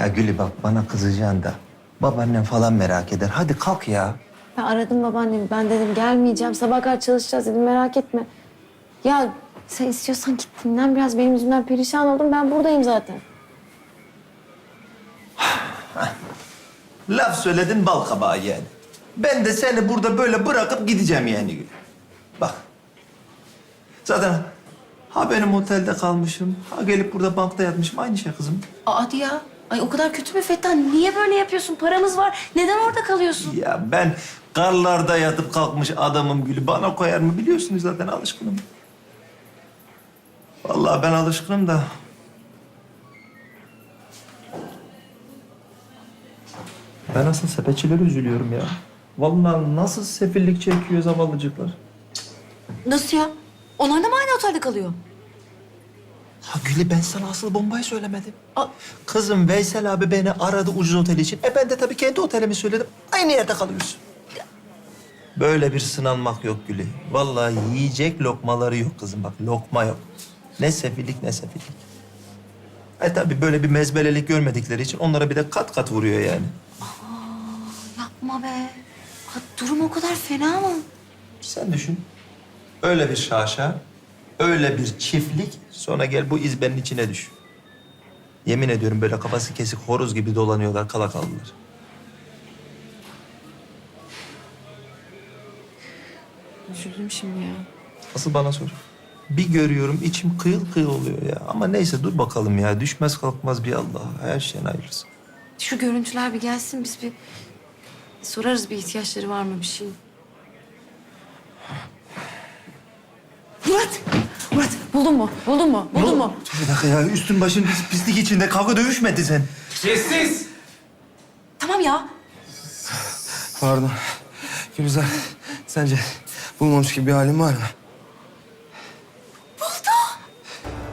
Ya Gülü bak bana kızacaksın da. Babaannen falan merak eder. Hadi kalk ya. Ben aradım babaannemi. Ben dedim gelmeyeceğim. Sabah kadar çalışacağız dedim. Merak etme. Ya sen istiyorsan git dinlen biraz. Benim yüzümden perişan oldum. Ben buradayım zaten. Laf söyledin bal kabağı yani. Ben de seni burada böyle bırakıp gideceğim yani Gül. Bak. Zaten ha benim otelde kalmışım, ha gelip burada bankta yatmışım. Aynı şey kızım. Aa hadi ya. Ay o kadar kötü mü Fettah? Niye böyle yapıyorsun? Paramız var. Neden orada kalıyorsun? Ya ben karlarda yatıp kalkmış adamım Gülü. Bana koyar mı biliyorsunuz zaten alışkınım. Vallahi ben alışkınım da. Ben asıl sepetçilere üzülüyorum ya. Vallahi nasıl sefillik çekiyor zavallıcıklar. Nasıl ya? Onlar da mı aynı otelde kalıyor? Ha Gülü ben sana asıl bombayı söylemedim. Aa, Kızım Veysel abi beni aradı ucuz otel için. E ben de tabii kendi otelimi söyledim. Aynı yerde kalıyorsun. Böyle bir sınanmak yok Gülü. Vallahi yiyecek lokmaları yok kızım bak. Lokma yok. Ne sefillik ne sefillik. E tabii böyle bir mezbelelik görmedikleri için onlara bir de kat kat vuruyor yani. yapma be. Ha, durum o kadar fena mı? Sen düşün. Öyle bir şaşa, öyle bir çiftlik sonra gel bu izbenin içine düş. Yemin ediyorum böyle kafası kesik horoz gibi dolanıyorlar kala kaldılar. Üzüldüm şimdi ya. Asıl bana sor. Bir görüyorum içim kıyıl kıyıl oluyor ya. Ama neyse dur bakalım ya. Düşmez kalkmaz bir Allah. Her şeyin hayırlısı. Şu görüntüler bir gelsin biz bir sorarız bir ihtiyaçları var mı bir şey. Murat! Buldun mu? Buldun mu? Buldun mu? Dur bir dakika ya. Üstün başın pis- pislik içinde kavga dövüşmedi sen. Sessiz! Tamam ya. Pardon. Gülizar, sence bulmamış gibi bir halim var mı?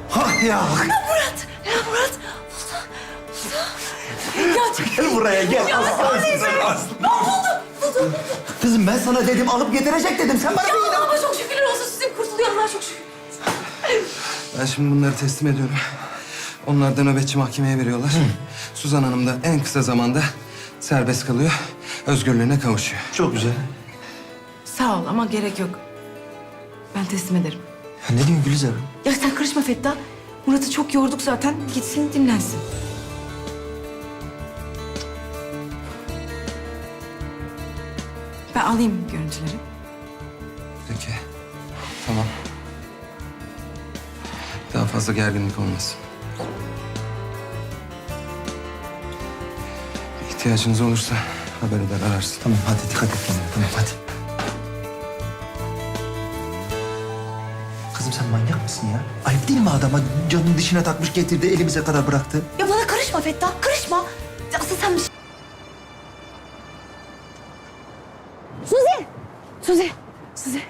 Ha ya. Murat! Ya Murat! Ya Gel buraya gel. Ya Kızım ben sana dedim alıp getirecek dedim. Sen bana bir inan- ama çok şükürler olsun sizin kurtuluyor Allah çok şükür. Ben şimdi bunları teslim ediyorum. Onlar da nöbetçi mahkemeye veriyorlar. Suzan Hanım da en kısa zamanda serbest kalıyor. Özgürlüğüne kavuşuyor. Çok güzel. Sağ ol ama gerek yok. Ben teslim ederim. Ya ne diyorsun Gülizar? Ya sen karışma Fettah. Murat'ı çok yorduk zaten. Gitsin dinlensin. Ben alayım görüntüleri. Peki. Tamam. Daha fazla gerginlik olmasın. İhtiyacınız olursa haber eder ararsın. Tamam hadi dikkat et kendine. Tamam hadi. Kızım sen manyak mısın ya? Ayıp değil mi adama canını dişine takmış getirdi elimize kadar bıraktı? Ya bana karışma Fettah, karışma. Asıl sen bir şey... Suzi! Suzi! Suzi!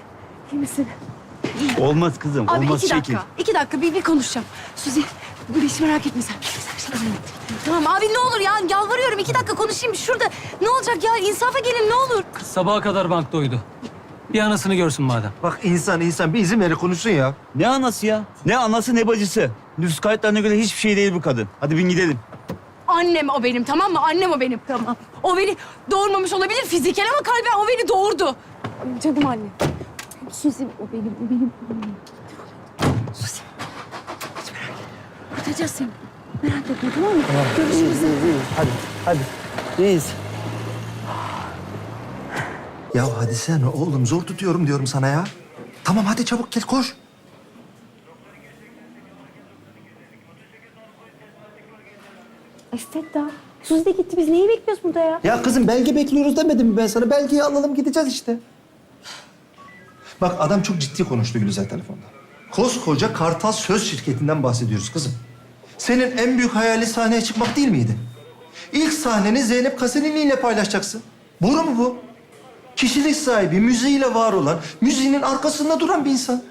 İyi misin? Olmaz kızım, Abi olmaz iki çekil. dakika, iki dakika bir, bir konuşacağım. Suzi, bu hiç merak etme sen. Tamam abi ne olur ya yalvarıyorum iki dakika konuşayım şurada. Ne olacak ya insafa gelin ne olur. Sabaha kadar bankta Bir anasını görsün madem. Bak insan insan bir izin verir konuşsun ya. Ne anası ya? Ne anası ne bacısı. Nüfus kayıtlarına göre hiçbir şey değil bu kadın. Hadi bin gidelim. Annem o benim tamam mı? Annem o benim. Tamam. O beni doğurmamış olabilir fiziken ama kalben o beni doğurdu. Canım annem. Suzi o benim, o benim. Suzi. Hiç merak etme. Kurtaracağız seni. Merak etme tamam mı? Görüşürüz. Hadi hadi. İyiyiz. Ya hadi sen oğlum zor tutuyorum diyorum sana ya. Tamam hadi çabuk gel koş. Fettah, Suzi de gitti biz neyi bekliyoruz burada ya? Ya kızım belge bekliyoruz demedim mi ben sana? Belgeyi alalım gideceğiz işte. Bak adam çok ciddi konuştu Gülizar telefonda. Koskoca Kartal Söz Şirketi'nden bahsediyoruz kızım. Senin en büyük hayali sahneye çıkmak değil miydi? İlk sahneni Zeynep Kasenini ile paylaşacaksın. Boru mu bu? Kişilik sahibi, müziğiyle var olan, müziğinin arkasında duran bir insan.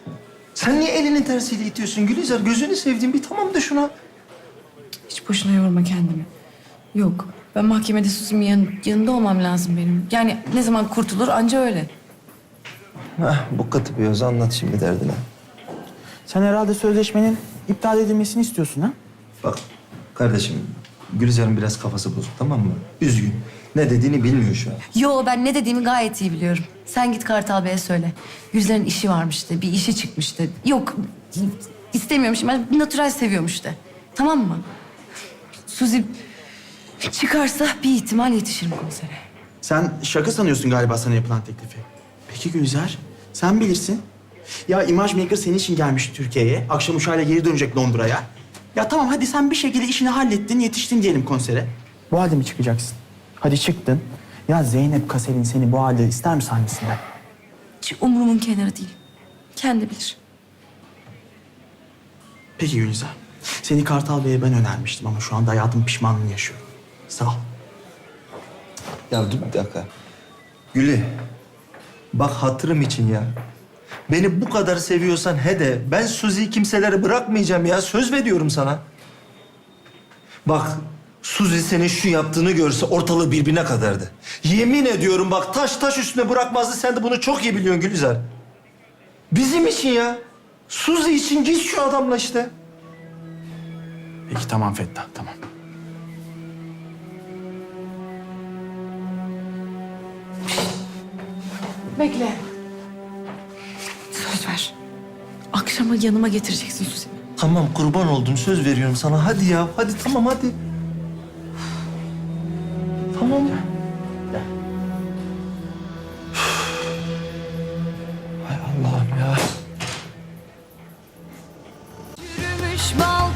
Sen niye elinin tersiyle itiyorsun Gülizar? Gözünü sevdiğim bir tamam de şuna. Hiç boşuna yorma kendimi. Yok. Ben mahkemede Suzi'min yan- yanında olmam lazım benim. Yani ne zaman kurtulur anca öyle. Heh, bu katı bir öz anlat şimdi derdine. Sen herhalde sözleşmenin iptal edilmesini istiyorsun ha? Bak kardeşim Gülizar'ın biraz kafası bozuk tamam mı? Üzgün. Ne dediğini bilmiyor şu an. Yo ben ne dediğimi gayet iyi biliyorum. Sen git Kartal Bey'e söyle. Gülizar'ın işi varmıştı, bir işi çıkmıştı. Yok istemiyormuş, ben natürel seviyormuş de. Tamam mı? Suzi çıkarsa bir ihtimal yetişirim konsere. Sen şaka sanıyorsun galiba sana yapılan teklifi. Peki Gülizar, sen bilirsin. Ya Image Maker senin için gelmiş Türkiye'ye. Akşam uçağıyla geri dönecek Londra'ya. Ya tamam hadi sen bir şekilde işini hallettin, yetiştin diyelim konsere. Bu halde mi çıkacaksın? Hadi çıktın. Ya Zeynep Kasel'in seni bu halde ister mi sahnesinde? Hiç umurumun kenarı değil. Kendi bilir. Peki Gülizar. Seni Kartal Bey'e ben önermiştim ama şu anda hayatım pişmanlığını yaşıyorum. Sağ ol. Ya dur bir dakika. Güli, bak hatırım için ya. Beni bu kadar seviyorsan he de ben Suzi'yi kimselere bırakmayacağım ya. Söz veriyorum sana. Bak Suzi senin şu yaptığını görse ortalığı birbirine kadardı. Yemin ediyorum bak taş taş üstüne bırakmazdı. Sen de bunu çok iyi biliyorsun Gülizar. Bizim için ya. Suzi için git şu adamla işte. Peki tamam Fettah, tamam. Bekle. Söz ver. Akşama yanıma getireceksin Suzi'yi. Tamam kurban oldum söz veriyorum sana. Hadi ya hadi tamam hadi. Tamam. Hay Allah'ım ya. Yürümüş balkon